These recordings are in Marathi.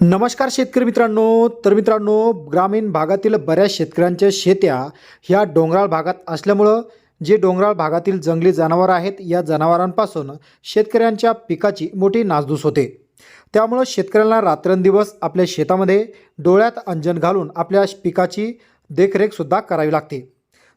नमस्कार शेतकरी मित्रांनो. तर मित्रांनो ग्रामीण भागातील बऱ्याच शेतकऱ्यांच्या शेत्या ह्या डोंगराळ भागात असल्यामुळं जे डोंगराळ भागातील जंगली जनावरं आहेत या जनावरांपासून शेतकऱ्यांच्या पिकाची मोठी नासधूस होते. त्यामुळं शेतकऱ्यांना रात्रंदिवस आपल्या शेतामध्ये डोळ्यात अंजन घालून आपल्या पिकाची देखरेखसुद्धा करावी लागते.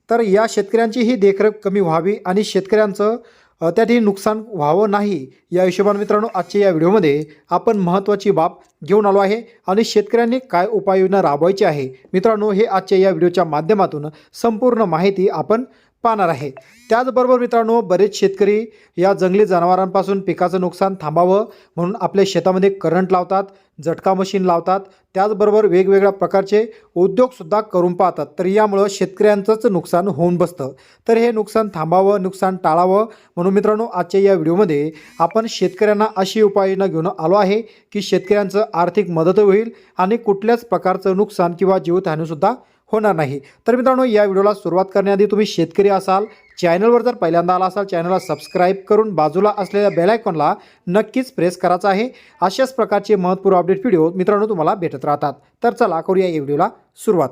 तर या शेतकऱ्यांची ही देखरेख कमी व्हावी आणि शेतकऱ्यांचं त्या ठिकाणी नुकसान व्हावं नाही या हिशोबाने मित्रांनो आजच्या या व्हिडिओमध्ये आपण महत्त्वाची बाब घेऊन आलो आहे आणि शेतकऱ्यांनी काय उपाययोजना राबवायची आहे. मित्रांनो हे आजच्या या व्हिडिओच्या माध्यमातून संपूर्ण माहिती आपण पाहणार आहे. त्याचबरोबर मित्रांनो बरेच शेतकरी या जंगली जनावरांपासून पिकाचं नुकसान थांबावं म्हणून आपल्या शेतामध्ये करंट लावतात झटका मशीन लावतात. त्याचबरोबर वेगवेगळ्या प्रकारचे उद्योगसुद्धा करून पाहतात. तर यामुळं शेतकऱ्यांचंच नुकसान होऊन बसतं. तर हे नुकसान थांबावं नुकसान टाळावं म्हणून मित्रांनो आजच्या या व्हिडिओमध्ये आपण शेतकऱ्यांना अशी उपाययोजना घेऊन आलो आहे की शेतकऱ्यांचं आर्थिक मदत होईल आणि कुठल्याच प्रकारचं नुकसान किंवा जीवितहानीसुद्धा होणार नाही. तर मित्रांनो या व्हिडिओला सुरुवात करण्याआधी तुम्ही शेतकरी असाल चॅनलवर जर पहिल्यांदा आला असाल चॅनलला सबस्क्राईब करून बाजूला असलेल्या बेल आयकॉनला नक्कीच प्रेस करायचा आहे. अशाच प्रकारचे महत्त्वपूर्ण अपडेट व्हिडिओ मित्रांनो तुम्हाला भेटत राहतात. तर चला करूया या व्हिडिओला सुरुवात.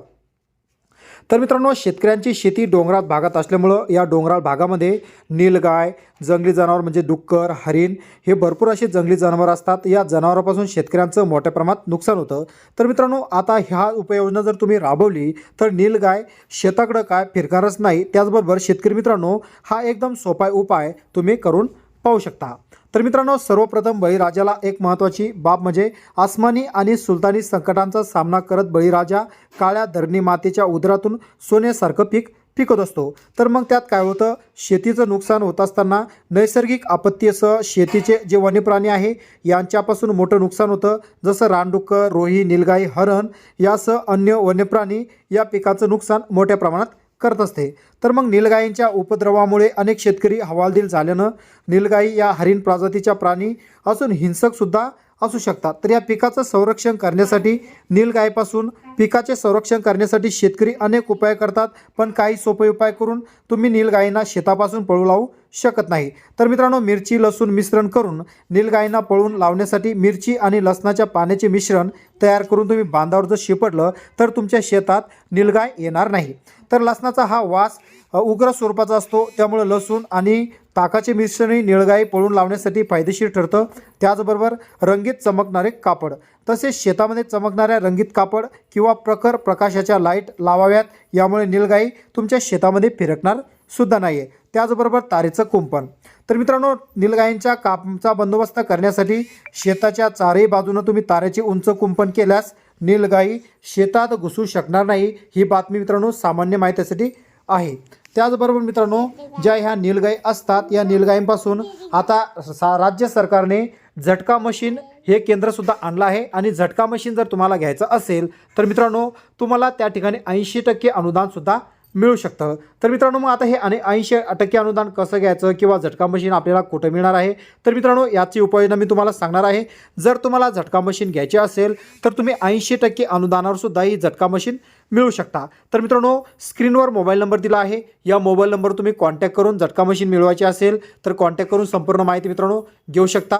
तर मित्रांनो शेतकऱ्यांची शेती डोंगराळ भागात असल्यामुळं या डोंगराळ भागामध्ये नीलगाय जंगली जनावर म्हणजे डुक्कर हरिण हे भरपूर असे जंगली जनावर असतात. या जनावरापासून शेतकऱ्यांचं मोठ्या प्रमाणात नुकसान होतं. तर मित्रांनो आता ह्या उपाययोजना जर तुम्ही राबवली तर नीलगाय शेताकडं काय फिरकारच नाही. त्याचबरोबर शेतकरी मित्रांनो हा एकदम सोपा उपाय तुम्ही करून पाहू शकता. तर मित्रांनो सर्वप्रथम बळीराजाला एक महत्त्वाची बाब म्हणजे आसमानी आणि सुलतानी संकटांचा सामना करत बळीराजा काळ्या धरणी मातेच्या उदरातून सोन्यासारखं पीक पिकत असतो. तर मग त्यात काय होतं? शेतीचं नुकसान होत असताना नैसर्गिक आपत्तीसह शेतीचे जे वन्यप्राणी आहे यांच्यापासून मोठं नुकसान होतं. जसं रानडुक्कर रोही निलगाई हरण यासह अन्य वन्यप्राणी या पिकाचं नुकसान मोठ्या प्रमाणात करत असते. तर मग नीलगाईंच्या उपद्रवामुळे अनेक शेतकरी हवालदिल झाल्यानं नीलगाई या हरिण प्रजातीच्या प्राणी असून हिंसकसुद्धा असू शकतात. तर या पिकाचं संरक्षण करण्यासाठी नीलगायपासून पिकाचे संरक्षण करण्यासाठी शेतकरी अनेक उपाय करतात पण काही सोपे उपाय करून तुम्ही नीलगायींना शेतापासून पळू लावू शकत नाही. तर मित्रांनो मिरची लसूण मिश्रण करून नीलगायींना पळून लावण्यासाठी मिरची आणि लसणाच्या पाण्याचे मिश्रण तयार करून तुम्ही बांधावर जर शिपडलं तर तुमच्या शेतात नीलगाय येणार नाही. तर लसणाचा हा वास उग्र स्वरूपाचा असतो. त्यामुळे लसूण आणि ताकाचे मिश्रणही निळगाई पळून लावण्यासाठी फायदेशीर ठरतं. त्याचबरोबर रंगीत चमकणारे कापड. तसेच शेतामध्ये चमकणाऱ्या रंगीत कापड किंवा प्रखर प्रकाशाच्या लाइट लावाव्यात. यामुळे निळगाई तुमच्या शेतामध्ये फिरकणार सुद्धा नाही आहे त्याचबरोबर तारेचं कुंपण. तर मित्रांनो निलगायींच्या कापचा बंदोबस्त करण्यासाठी शेताच्या चारही बाजूनं तुम्ही तारेचे उंच कुंपण केल्यास निलगाई शेतात घुसू शकणार नाही ही बातमी मित्रांनो सामान्य माहितीसाठी आहे. त्याचबरोबर मित्रांनो ज्या ह्या निलगाई असतात या निलगाईंपासून आता सा राज्य सरकारने झटका मशीन हे केंद्रसुद्धा आणलं आहे आणि झटका मशीन जर तुम्हाला घ्यायचं असेल तर मित्रांनो तुम्हाला त्या ठिकाणी ऐंशी टक्के अनुदानसुद्धा मिळू शकतं. तर मित्रांनो मग आता हे आणि ऐंशी टक्के अनुदान कसं घ्यायचं किंवा झटका मशीन आपल्याला कुठं मिळणार आहे? तर मित्रांनो याची उपाययोजना मी तुम्हाला सांगणार आहे. जर तुम्हाला झटका मशीन घ्यायची असेल तर तुम्ही ऐंशी टक्के अनुदानावर सुद्धा ही झटका मशीन मिळू शकता. तर मित्रांनो स्क्रीनवर मोबाईल नंबर दिला आहे. या मोबाईल नंबर तुम्ही कॉन्टॅक्ट करून झटका मशीन मिळवायची असेल तर कॉन्टॅक्ट करून संपूर्ण माहिती मित्रांनो घेऊ शकता.